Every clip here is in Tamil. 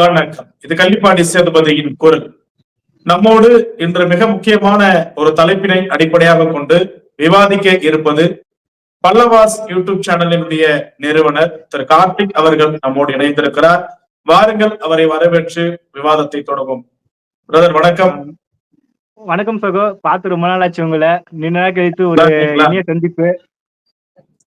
வணக்கம். இது கள்ளிப்பாடி சேதுபதியின் குரல். நம்மோடு இன்று மிக முக்கியமான ஒரு தலைப்பினை அடிப்படையாக கொண்டு விவாதிக்க இருப்பது பல்லவாஸ் யூடியூப் சேனலினுடைய நிறுவனர் திரு கார்த்திக் அவர்கள் நம்மோடு இணைந்திருக்கிறார். வாருங்கள் அவரை வரவேற்று விவாதத்தை தொடங்கும் பிரதர் வணக்கம். வணக்கம் சகோ. பார்த்து ரொம்ப நாள் ஆச்சு உங்களை நாள் கழித்து ஒரு? இனிய சந்திப்பு.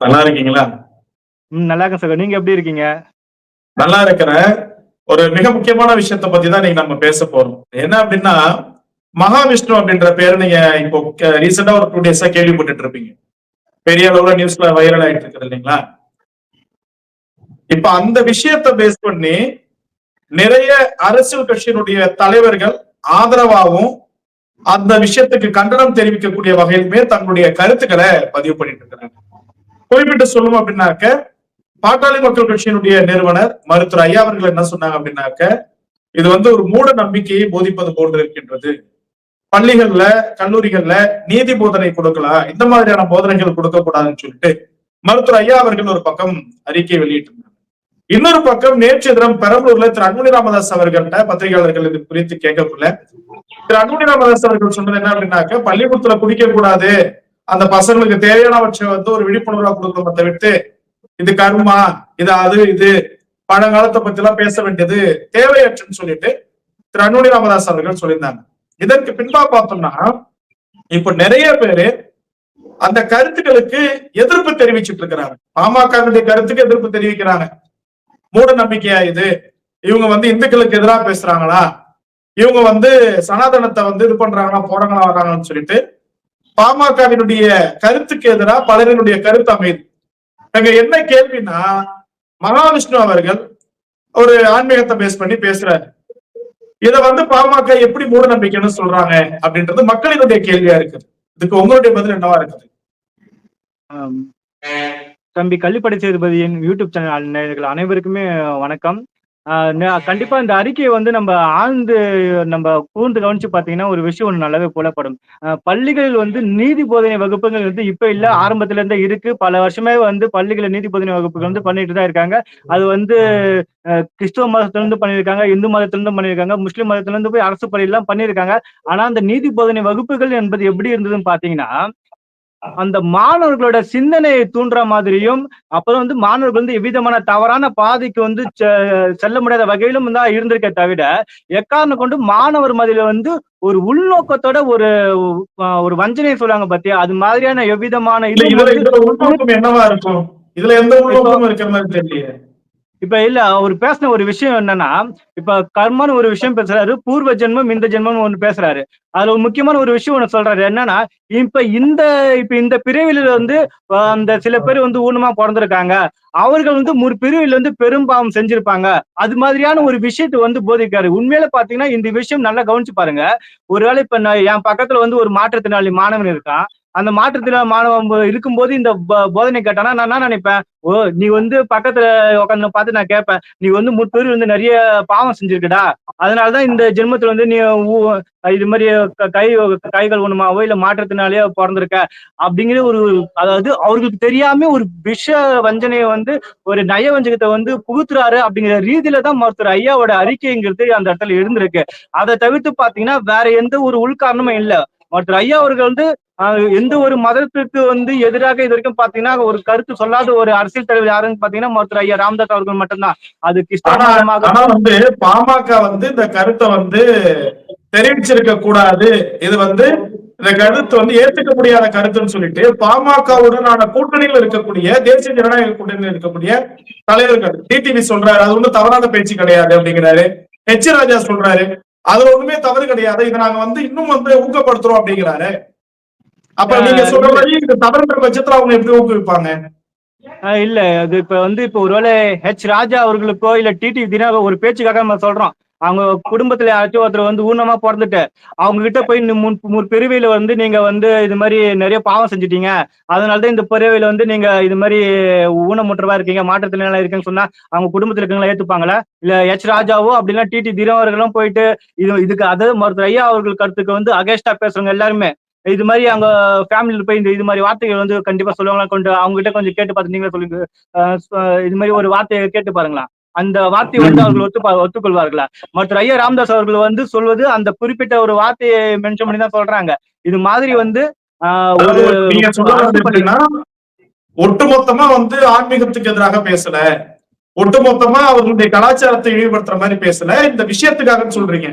நல்லா இருக்கீங்களா? ம், நல்லா இருக்கேன் சகோ. நீங்க எப்படி இருக்கீங்க? நல்லா இருக்கிறேன். ஒரு மிக முக்கியமான விஷயத்த பத்தி தான் நீங்க நம்ம பேச போறோம். என்ன அப்படின்னா மகாவிஷ்ணு அப்படின்ற பேரை நீங்க இப்போ ரீசெண்டா ஒரு டூ டேஸா கேள்விப்பட்டுட்டு இருப்பீங்க. பெரிய அளவுல நியூஸ்ல வைரல் ஆயிட்டு இருக்குது இல்லைங்களா? இப்ப அந்த விஷயத்தை பேஸ் பண்ணி நிறைய அரசியல் கட்சியினுடைய தலைவர்கள் ஆதரவாகவும் அந்த விஷயத்துக்கு கண்டனம் தெரிவிக்கக்கூடிய வகையிலுமே தங்களுடைய கருத்துக்களை பதிவு பண்ணிட்டு இருக்கிறாங்க. குறிப்பிட்டு சொல்லும் அப்படின்னாக்க பாட்டாளி மக்கள் கட்சியினுடைய நிறுவனர் மருத்துவர் ஐயா அவர்கள் என்ன சொன்னாங்க அப்படின்னாக்க இது வந்து ஒரு மூட நம்பிக்கையை போதிப்பது போன்று இருக்கின்றது பள்ளிகள்ல கல்லூரிகள்ல நீதி போதனை கொடுக்கலாம் இந்த மாதிரியான போதனைகள் கொடுக்க கூடாதுன்னு சொல்லிட்டு மருத்துவர் ஐயா அவர்கள் ஒரு பக்கம் அறிக்கை வெளியிட்டிருந்தாங்க. இன்னொரு பக்கம் நேற்று தினம் பெரம்பலூர்ல திரு அன்புனி ராமதாஸ் அவர்கள்ட்ட பத்திரிகையாளர்கள் இது குறித்து கேட்கக்குள்ள திரு அன்புனி ராமதாஸ் அவர்கள் சொன்னது என்ன அப்படின்னாக்க பள்ளிக்கூடத்துல குடிக்க கூடாது அந்த பசங்களுக்கு தேவையானவற்றை வந்து ஒரு விழிப்புணர்வா கொடுக்கணும் தவிர்த்து இது கர்மா இது அது இது. பழங்காலத்தை பத்தி எல்லாம் பேச வேண்டியது தேவையற்றுன்னு சொல்லிட்டு திரு அன்புனி ராமதாஸ் அவர்கள் சொல்லியிருந்தாங்க. இதற்கு பின்பா பார்த்தோம்னா இப்ப நிறைய பேரு அந்த கருத்துக்களுக்கு எதிர்ப்பு தெரிவிச்சிட்டு இருக்கிறாங்க. பாமகவுடைய கருத்துக்கு எதிர்ப்பு தெரிவிக்கிறாங்க. மூட நம்பிக்கையா இது? இவங்க வந்து இந்துக்களுக்கு எதிராக பேசுறாங்களா? இவங்க வந்து சனாதனத்தை வந்து இது பண்றாங்களா? போறாங்களா வராங்கன்னு சொல்லிட்டு பாமகவினுடைய கருத்துக்கு எதிராக பலரினுடைய கருத்து அமையுது அங்க என்ன கேள்வினா மகாவிஷ்ணு அவர்கள் ஒரு ஆன்மீகத்தை பேஸ் பண்ணி பேசுறாரு. இத வந்து பாமக எப்படி மூட நம்பிக்கைன்னு சொல்றாங்க அப்படின்றது மக்களினுடைய கேள்வியா இருக்குது. இதுக்கு உங்களுடைய பதில் என்னவா இருக்குது? தம்பி கள்ளிப்படை சேதுபதியின் யூடியூப் சேனல் நேயர்கள் அனைவருக்குமே வணக்கம். கண்டிப்பா இந்த அறிக்கையை வந்து நம்ம ஆழ்ந்து நம்ம கூர்ந்து கவனிச்சு பாத்தீங்கன்னா ஒரு விஷயம் ஒண்ணு நல்லாவே புலப்படும். பள்ளிகளில் வந்து நீதி போதனை வகுப்புகள் வந்து இப்ப இல்ல ஆரம்பத்துல இருந்தே இருக்கு. பல வருஷமே வந்து பள்ளிகளில் நீதி போதனை வகுப்புகள் வந்து பண்ணிட்டு தான் இருக்காங்க. அது வந்து கிறிஸ்துவ மதத்துல இருந்து பண்ணியிருக்காங்க இந்து மதத்துல இருந்து பண்ணியிருக்காங்க முஸ்லிம் மதத்துல இருந்து போய் அரசு பள்ளியெல்லாம் பண்ணியிருக்காங்க. ஆனா அந்த நீதி போதனை வகுப்புகள் என்பது எப்படி இருந்ததுன்னு பாத்தீங்கன்னா அந்த மாணவர்களோட சிந்தனையை தூண்டுற மாதிரியும் அப்புறம் வந்து மாணவர்கள் வந்து எவ்விதமான தவறான பாதைக்கு வந்து செல்ல முடியாத வகையிலும் தான் இருந்திருக்கே தவிர எக்காரணம் கொண்டு மாணவர் மதியில வந்து ஒரு உள்நோக்கத்தோட ஒரு ஒரு வஞ்சனையை சொல்லுவாங்க பாத்தியா? அது மாதிரியான எவ்விதமான இது உள்நோக்கம் என்னவா இருக்கும்? இதுல எந்த உள்நோக்கமும் இருக்கிற மாதிரி தெரியலையே இப்ப இல்ல அவர் பேசின ஒரு விஷயம் என்னன்னா இப்ப கர்மான்னு ஒரு விஷயம் பேசுறாரு பூர்வ ஜென்மம் இந்த ஜென்மம் ஒண்ணு பேசுறாரு. அதுல ஒரு முக்கியமான ஒரு விஷயம் ஒண்ணு சொல்றாரு என்னன்னா இப்ப இந்த இப்ப இந்த பிரிவில வந்து அந்த சில பேர் வந்து ஊனமா பிறந்திருக்காங்க. அவர்கள் வந்து ஒரு பிரிவில் வந்து பெரும்பாவம் செஞ்சிருப்பாங்க. அது மாதிரியான ஒரு விஷயத்தை வந்து போதிக்காரு. உண்மையில பாத்தீங்கன்னா இந்த விஷயம் நல்லா கவனிச்சு பாருங்க. ஒருவேளை இப்ப என் பக்கத்துல வந்து ஒரு மாற்றுத்திறனாளி மாணவன் இருக்கான். அந்த மாற்றுத்திறனாளி மாணவன் இருக்கும்போது இந்த போதனை கேட்டானா நான் என்ன நினைப்பேன்? ஓ நீ வந்து பக்கத்துல உட்காந்து பார்த்து நான் கேட்பேன் நீ வந்து முற்பேர் வந்து நிறைய பாவம் செஞ்சிருக்கடா. அதனாலதான் இந்த ஜென்மத்துல வந்து நீ ஊ- இது மாதிரி க- கை கைகள் ஒண்ணுமாவோ இல்ல மாற்றத்தினாலேயோ பிறந்திருக்க. அப்படிங்கிற ஒரு அதாவது அவர்களுக்கு தெரியாம ஒரு விஷ வஞ்சனையை வந்து ஒரு நய வஞ்சகத்தை வந்து புகுத்துறாரு அப்படிங்கிற ரீதியில தான் மருத்துவர் ஐயாவோட அறிக்கைங்கிறது அந்த இடத்துல இருந்திருக்கு அதை தவிர்த்து பாத்தீங்கன்னா வேற எந்த ஒரு உள்காரணமும் இல்ல. மருத்துவர் ஐயா அவர்கள் வந்து எந்த ஒரு மதத்திற்கு வந்து எதிராக இது வரைக்கும் பாத்தீங்கன்னா ஒரு கருத்து சொல்லாத ஒரு அரசியல் தலைவர் யாருன்னு பாத்தீங்கன்னா மருத்துவர் ஐயா ராமதாஸ் அவர்கள் மட்டும்தான். அது ஆனா வந்து பாமக வந்து இந்த கருத்தை வந்து தெரிவிச்சிருக்க கூடாது. இது வந்து இந்த கருத்து வந்து ஏத்துக்க முடியாத கருத்துன்னு சொல்லிட்டு பாமகவுடனான கூட்டணியில் இருக்கக்கூடிய தேசிய ஜனநாயக கூட்டணியில் இருக்கக்கூடிய தலைவர்கள் டிடிவி சொல்றாரு அது வந்து தவறான பேச்சு கிடையாது அப்படிங்கிறாரு. ஹெச் ராஜா சொல்றாரு அதுல ஒண்ணுமே தவறு கிடையாது. இதை நாங்க வந்து இன்னும் வந்து ஊக்கப்படுத்துறோம் அப்படிங்கிறாரு. அப்ப நீங்க சொல்ற மாதிரி தவறுன்ற பட்சத்துல அவங்க எப்படி ஊக்குவிப்பாங்க? இல்ல. அது இப்ப வந்து இப்ப ஒருவேளை ஹெச் ராஜா அவர்களுக்கோ இல்ல டிடி தினா ஒரு பேச்சுக்காக நம்ம சொல்றோம். அவங்க குடும்பத்துல யாராச்சும் ஒருத்தர் வந்து ஊனமா பிறந்துட்டு அவங்க கிட்ட போய் இந்த முன் பிரிவையில வந்து நீங்க வந்து இது மாதிரி நிறைய பாவம் செஞ்சுட்டீங்க. அதனாலதான் இந்த பிரிவையில வந்து நீங்க இது மாதிரி ஊனமுற்றவா இருக்கீங்க மாற்றத்தினால இருக்குன்னு சொன்னா அவங்க குடும்பத்துல இருக்கவங்களா ஏத்துப்பாங்களா? இல்ல எச் ராஜாவோ அப்படின்னா டிடி தினவர்களும் போயிட்டு இது இதுக்கு அதாவது மருத்துவர் ஐயா அவர்கள் கருத்துக்கு வந்து அகேன்ஸ்டா பேசுறவங்க எல்லாருமே இது மாதிரி அவங்க ஃபேமிலியில போய் இந்த இது மாதிரி வார்த்தைகள் வந்து கண்டிப்பா சொல்லுவாங்களா? கொண்டு அவங்க கிட்ட கொஞ்சம் கேட்டு பார்த்து நீங்களே சொல்லுங்க. இது மாதிரி ஒரு வார்த்தையை கேட்டு பாருங்களா? அந்த வார்த்தையை வந்து அவர்கள் ஒத்து ஒத்துக்கொள்வார்களா? மற்ற ஐயா ராமதாஸ் அவர்கள் வந்து சொல்வது அந்த குறிப்பிட்ட ஒரு வார்த்தையை மென்ஷன் பண்ணி தான் சொல்றாங்க. இது மாதிரி வந்து ஒரு ஒட்டுமொத்தமா வந்து ஆன்மீகத்துக்கு எதிராக பேசல. ஒட்டுமொத்தமா அவர்களுடைய கலாச்சாரத்தை இழிவுபடுத்துற மாதிரி பேசல. இந்த விஷயத்துக்காக சொல்றீங்க.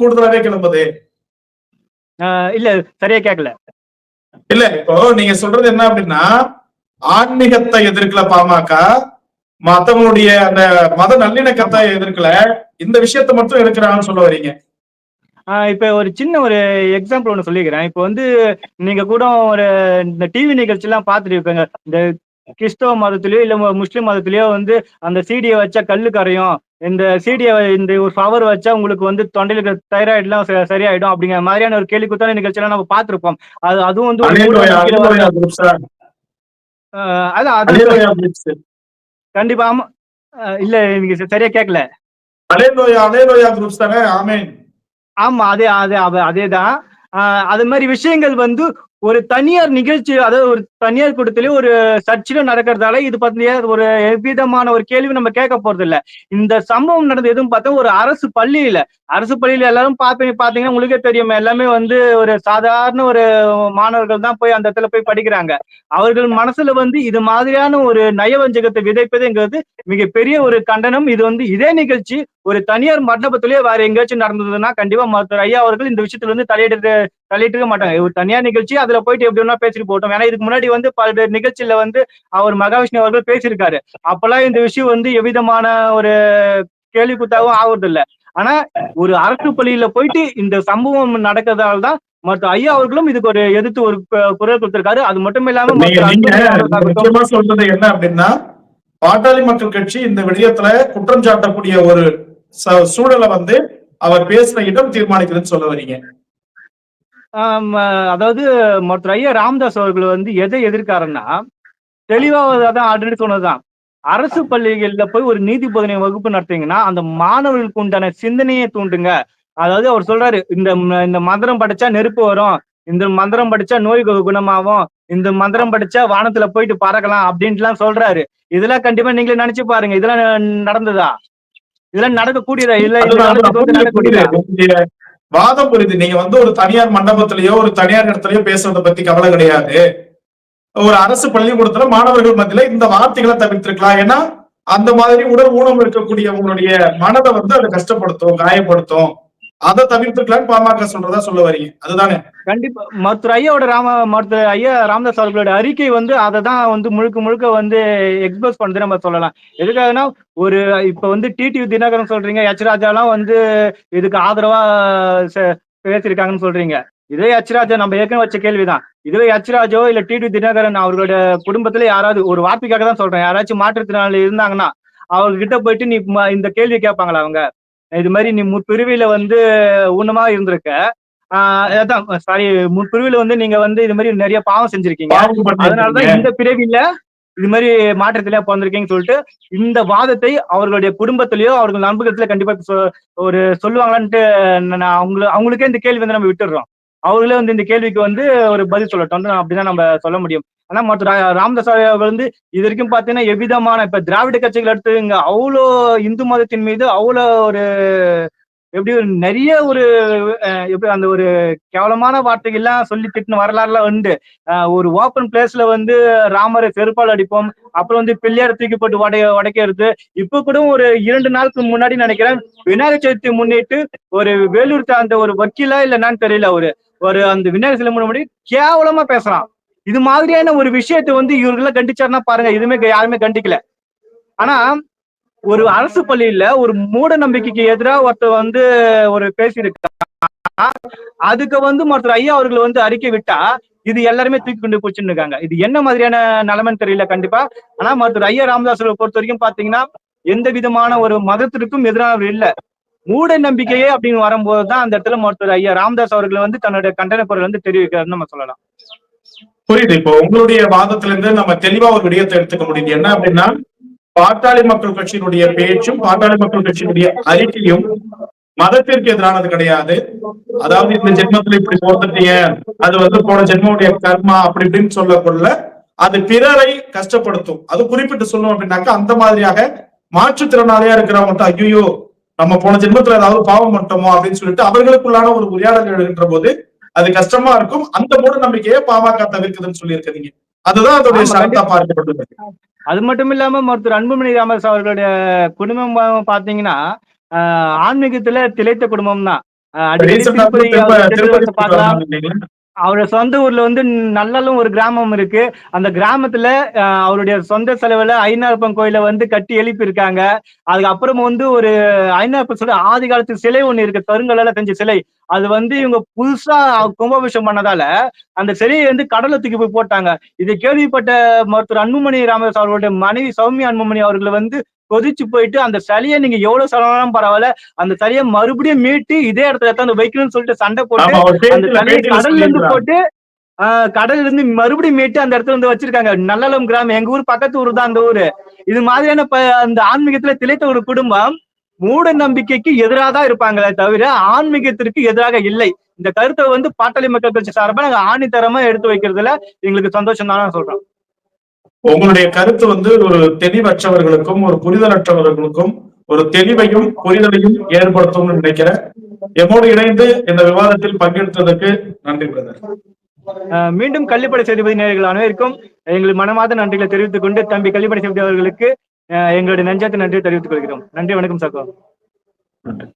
கூடுதலாவே கிளம்புது இல்ல சரியா கேட்கல. இல்ல இப்போ நீங்க சொல்றது என்ன அப்படின்னா ஆன்மீகத்தை எதிர்க்கல பாமக மத்தவங்களுடைய அந்த மத நல்லிணக்கத்தை எதிர்க்கல இந்த விஷயத்தை மட்டும் எதிர்க்கிறாங்கன்னு சொல்ல வரீங்க. இப்ப ஒரு சின்ன ஒரு எக்ஸாம்பிள் ஒன்று சொல்லிக்கிறேன். இப்போ வந்து நீங்க கூட ஒரு இந்த டிவி நிகழ்ச்சி எல்லாம் பார்த்துட்டு இந்த கிறிஸ்தவ மதத்திலயோ இல்ல முஸ்லிம் மதத்திலயோ வந்து அந்த சீடியை வச்சா கல்லு கரையும். இந்த சீடியை இந்த ஒரு பவர் வச்சா உங்களுக்கு வந்து தொண்டையில இருக்கிற தைராய்டு எல்லாம் ச- சரியாயிடும் அப்படிங்கிற மாதிரியான ஒரு கேள்வி குத்தான நிகழ்ச்சி எல்லாம் நம்ம பார்த்திருப்போம். அது அதுவும் வந்து அதான் அது. கண்டிப்பா ஆமா. இல்ல நீங்க சரியா கேட்கல. ஆமா அதே அதே அதேதான் அது மாதிரி விஷயங்கள் வந்து ஒரு தனியார் நிகழ்ச்சி அதாவது ஒரு தனியார் கூட்டத்திலே ஒரு சர்ச்சிலும் நடக்கிறதால இது பத்திய ஒரு எவ்விதமான ஒரு கேள்வி நம்ம கேட்க போறது இல்ல இந்த சம்பவம் நடந்தது எதுவும் பார்த்தா ஒரு அரசு பள்ளியில. அரசு பள்ளியில எல்லாரும் பாப்பீங்க பாத்தீங்கன்னா உங்களுக்கே தெரியும். எல்லாமே வந்து ஒரு சாதாரண ஒரு மாணவர்கள் தான் போய் அந்த இடத்துல போய் படிக்கிறாங்க. அவர்கள் மனசுல வந்து இது மாதிரியான ஒரு நயவஞ்சகத்தை விதைப்பதுங்கிறது மிகப்பெரிய ஒரு கண்டனம். இது வந்து இதே நிகழ்ச்சி ஒரு தனியார் மண்டபத்திலேயே வேற எங்கேயாச்சும் நடந்ததுன்னா கண்டிப்பா மருத்துவர் ஐயா அவர்கள் இந்த விஷயத்துல வந்து தலையிட்டு தலையிட்டு மாட்டாங்க. ஒரு தனியார் நிகழ்ச்சி அதுல போயிட்டு எப்படி வேணா பேசிட்டு போட்டோம் ஏன்னா இதுக்கு முன்னாடி வந்து பல்வேறு நிகழ்ச்சியில வந்து அவர் மகாவிஷ்ணு அவர்கள் பேசியிருக்காரு. அப்பெல்லாம் இந்த விஷயம் வந்து எவ்விதமான ஒரு கேள்வி குத்தாவும் ஆகுறது இல்ல ஆனா ஒரு அரசு பள்ளியில போயிட்டு இந்த சம்பவம் நடக்கிறதால தான் மற்ற ஐயா அவர்களும் இதுக்கு ஒரு எதிர்த்து ஒரு குரல் கொடுத்திருக்காரு. அது மட்டும் இல்லாம முக்கியமா சொல்றது என்ன அப்படின்னா பாட்டாளி மக்கள் கட்சி இந்த விடயத்துல குற்றம் சாட்டக்கூடிய ஒரு சூழலை வந்து அவர் பேசின இடம் தீர்மானிக்குதுன்னு சொல்ல வரீங்க. அதாவது மற்ற ஐயா ராமதாஸ் அவர்கள் வந்து எதை எதிர்க்காருன்னா தெளிவா அதான் ஆல்ரெடி சொன்னதுதான். அரசு பள்ளிகள்ல போய் ஒரு நீதி போதனை வகுப்பு நடத்தீங்கன்னா அந்த மாணவர்களுக்கு உண்டான சிந்தனையை தூண்டுங்க. அதாவது அவர் சொல்றாரு இந்த இந்த மந்திரம் படிச்சா நெருப்பு வரும் இந்த மந்திரம் படிச்சா நோய் குணமாகும் இந்த மந்திரம் படிச்சா வானத்துல போயிட்டு பறக்கலாம் அப்படின்ட்டுலாம் சொல்றாரு. இதெல்லாம் கண்டிப்பா நீங்களே நினைச்சு பாருங்க இதெல்லாம் நடந்ததா? இதெல்லாம் நடக்கக்கூடியதா? இல்ல வாதம் புரியுது. நீங்க வந்து ஒரு தனியார் மண்டபத்திலயோ ஒரு தனியார் இடத்துலயோ பேசுறத பத்தி கவலை கிடையாது. ஒரு அரசு பள்ளிக்கூடத்துல மாணவர்கள் மத்தியில இந்த வார்த்தைகளை தவிர்த்திருக்கலாம். ஏன்னா அந்த மாதிரி உடல் ஊனம் இருக்கக்கூடிய உங்களுடைய மனதை வந்து அதை கஷ்டப்படுத்தும் காயப்படுத்தும். அதை தவிர்த்துக்கலாம்னு பாமக சொல்றதா சொல்ல வரீங்க. அதுதானே? கண்டிப்பா. மருத்துவர் ஐயாவோட ராம மருத்துவர் ஐயா ராமதாஸ் அவர்களோட அறிக்கை வந்து அதை தான் வந்து முழுக்க முழுக்க வந்து எக்ஸ்பிரஸ் பண்ணுது நம்ம சொல்லலாம். எதுக்காகனா ஒரு இப்ப வந்து டிடிவி தினகரன் சொல்றீங்க எச் ராஜாலாம் வந்து இதுக்கு ஆதரவா ச- பேசியிருக்காங்கன்னு சொல்றீங்க. இதே எச் நம்ம ஏற்கனவே வச்ச கேள்விதான். இதுவே எச் இல்ல டிடிவி தினகரன் அவர்களோட குடும்பத்துல யாராவது ஒரு வார்த்தைக்காக தான் சொல்றேன். யாராச்சும் மாற்றுத்திறனாளி இருந்தாங்கன்னா அவங்க கிட்ட போயிட்டு நீ இந்த கேள்வி கேட்பாங்களா அவங்க? இது மாதிரி நீ முற்பிரிவில வந்து ஊனமா இருந்திருக்க. அதான் சாரி முற்பிரிவில வந்து நீங்க வந்து இது மாதிரி நிறைய பாவம் செஞ்சிருக்கீங்க. அதனாலதான். இந்த பிறவில இது மாதிரி மாற்றத்திலே பிறந்திருக்கீங்கன்னு சொல்லிட்டு இந்த வாதத்தை அவர்களுடைய குடும்பத்திலயோ அவர்கள் நண்பகத்துல கண்டிப்பா ஒரு சொல்லுவாங்களான்ட்டு நான் அவங்கள அவங்களுக்கே இந்த கேள்வி வந்து நம்ம விட்டுடுறோம். அவர்களே வந்து இந்த கேள்விக்கு வந்து ஒரு பதில் சொல்லட்டும். அப்படிதான் நம்ம சொல்ல முடியும். ஆனா மற்ற ராமதாஸ் அவர்கள் வந்து இது வரைக்கும் பாத்தீங்கன்னா எவ்விதமான இப்ப திராவிட கட்சிகள் எடுத்துங்க அவ்வளோ இந்து மதத்தின் மீது அவ்வளோ ஒரு எப்படி ஒரு நிறைய ஒரு எப்படி அந்த ஒரு கேவலமான வார்த்தைகள்லாம் சொல்லி திட்டின வரலாறுலாம் உண்டு. ஒரு ஓப்பன் பிளேஸ்ல வந்து ராமரை செருப்பால் அடிப்போம். அப்புறம் வந்து பிள்ளையார் தூக்கி போட்டு உடைய உடைக்கிறது இப்ப கூட ஒரு இரண்டு நாளுக்கு முன்னாடி நினைக்கிறேன் விநாயகர் சதுர்த்தி முன்னிட்டு ஒரு வேலூர் அந்த ஒரு வக்கீலா இல்ல என்னன்னு தெரியல ஒரு ஒரு அந்த விநாயகர் சிலை முன்னாடி கேவலமா பேசுறான். இது மாதிரியான ஒரு விஷயத்தை வந்து இவர்களெல்லாம் கண்டிச்சாருன்னா பாருங்க எதுவுமே யாருமே கண்டிக்கல. ஆனா ஒரு அரசு பள்ளியில ஒரு மூட நம்பிக்கைக்கு எதிராக ஒருத்தர் வந்து ஒரு பேசியிருக்கா அதுக்கு வந்து ஒருத்தர் ஐயா அவர்கள் வந்து அறிக்கை விட்டா இது எல்லாருமே தூக்கி கொண்டு போச்சுன்னு இருக்காங்க. இது என்ன மாதிரியான நிலைமைன்னு தெரியல கண்டிப்பா. ஆனா மருத்துவர் ஐயா ராமதாஸ் பொறுத்த வரைக்கும் பாத்தீங்கன்னா எந்த விதமான ஒரு மதத்திற்கும் எதிரானவர் இல்ல. மூட நம்பிக்கையே அப்படின்னு வரும்போது தான் அந்த இடத்துல மருத்துவர் ஐயா ராமதாஸ் அவர்கள் வந்து தன்னுடைய கண்டன குரல் வந்து தெரிவிக்கிறாருன்னு நம்ம சொல்லலாம். புரியுது. இப்போ உங்களுடைய வாதத்துல இருந்து நம்ம தெளிவா ஒரு விடயத்தை எடுத்துக்க முடியுது. என்ன அப்படின்னா பாட்டாளி மக்கள் கட்சியினுடைய பேச்சும் பாட்டாளி மக்கள் கட்சியினுடைய அறிக்கையும் மதத்திற்கு எதிரானது கிடையாது. அதாவது இந்த ஜென்மத்துல இப்படி போர்த்துட்டீங்க அது வந்து போன ஜென்மனுடைய கர்மா அப்படி இப்படின்னு சொல்லக்குள்ள அது பிறரை கஷ்டப்படுத்தும். அது குறிப்பிட்டு சொல்லணும் அப்படின்னாக்கா அந்த மாதிரியாக மாற்றுத்திறனாளியா இருக்கிறவங்க ஐயோ நம்ம போன ஜென்மத்துல ஏதாவது பாவம் பண்ணிட்டோமோ அப்படின்னு சொல்லிட்டு அவர்களுக்குள்ளான ஒரு உரையாடல் எழுகின்ற போது அது கஷ்டமா இருக்கும். அந்த மூட நம்பிக்கையை பாமக தவிர்க்குதுன்னு சொல்லி இருக்கிறீங்க அதுதான் அதோடைய சரத்தா பார்க்கப்பட்டது அது மட்டும் இல்லாம மருத்துவர் அன்புமணி ராமதாஸ் அவர்களுடைய குடும்பம் பாத்தீங்கன்னா ஆன்மீகத்துல திளைத்த குடும்பம் தான் அவர் அவரோட சொந்த ஊர்ல வந்து நல்லலும் ஒரு கிராமம் இருக்கு. அந்த கிராமத்துல அவருடைய சொந்த செலவுல ஐநாப்பன் கோயில வந்து கட்டி எழுப்பி இருக்காங்க அதுக்கப்புறம் வந்து ஒரு ஐநாயப்பன் சொல்ல ஆதி காலத்து சிலை ஒண்ணு இருக்கு. கருங்கல்லால செஞ்ச சிலை. அது வந்து இவங்க புதுசா கும்பாபிஷம் பண்ணதால அந்த சிலையை வந்து கடலை தூக்கி போய் போட்டாங்க. இதை கேள்விப்பட்ட மருத்துவர் அன்புமணி ராமதாஸ் அவர்களுடைய மனைவி சௌமியா அன்புமணி அவர்களை வந்து கொதிச்சு போயிட்டு அந்த சிலையை நீங்க எவ்வளவு செலவானாலும் பரவாயில்ல. அந்த சிலையை மறுபடியும் மீட்டு இதே இடத்துல எடுத்தாந்து வைக்கணும்னு சொல்லிட்டு சண்டை போட்டு அந்த கடல்ல இருந்து. போட்டு ஆஹ் கடல்ல இருந்து மறுபடியும் மீட்டு அந்த இடத்துல வந்து வச்சிருக்காங்க. நல்லலம் கிராமம் எங்க ஊர் பக்கத்து ஊர் தான் அந்த ஊரு. இது மாதிரியான அந்த ஆன்மீகத்துல திளைத்த ஒரு குடும்பம் மூட நம்பிக்கைக்கு எதிராக தான் இருப்பாங்களே தவிர ஆன்மீகத்திற்கு எதிராக இல்லை. இந்த கருத்தை வந்து பாட்டாளி மக்கள் கட்சி சார்பா நாங்க ஆணித்தரமா எடுத்து வைக்கிறதுல எங்களுக்கு சந்தோஷம் தான் நான் சொல்றோம் உங்களுடைய கருத்து வந்து ஒரு தெளிவற்றவர்களுக்கும் ஒரு புரிதலற்றவர்களுக்கும் ஒரு தெளிவையும் புரிதலையும் ஏற்படுத்தும்னு நினைக்கிறேன். எம்மோடு இணைந்து இந்த விவாதத்தில் பங்கெடுத்ததற்கு நன்றி பிரதர். மீண்டும் கள்ளிப்படை செய்திபதி நேயர்கள் அனைவருக்கும் எங்களுக்கு மனமாத நன்றிகளை தெரிவித்துக் கொண்டு தம்பி கள்ளிப்படை செய்தி அவர்களுக்கு எங்களுடைய நெஞ்சத்து நன்றியை தெரிவித்துக் கொள்கிறோம். நன்றி வணக்கம் சகோ நன்றி.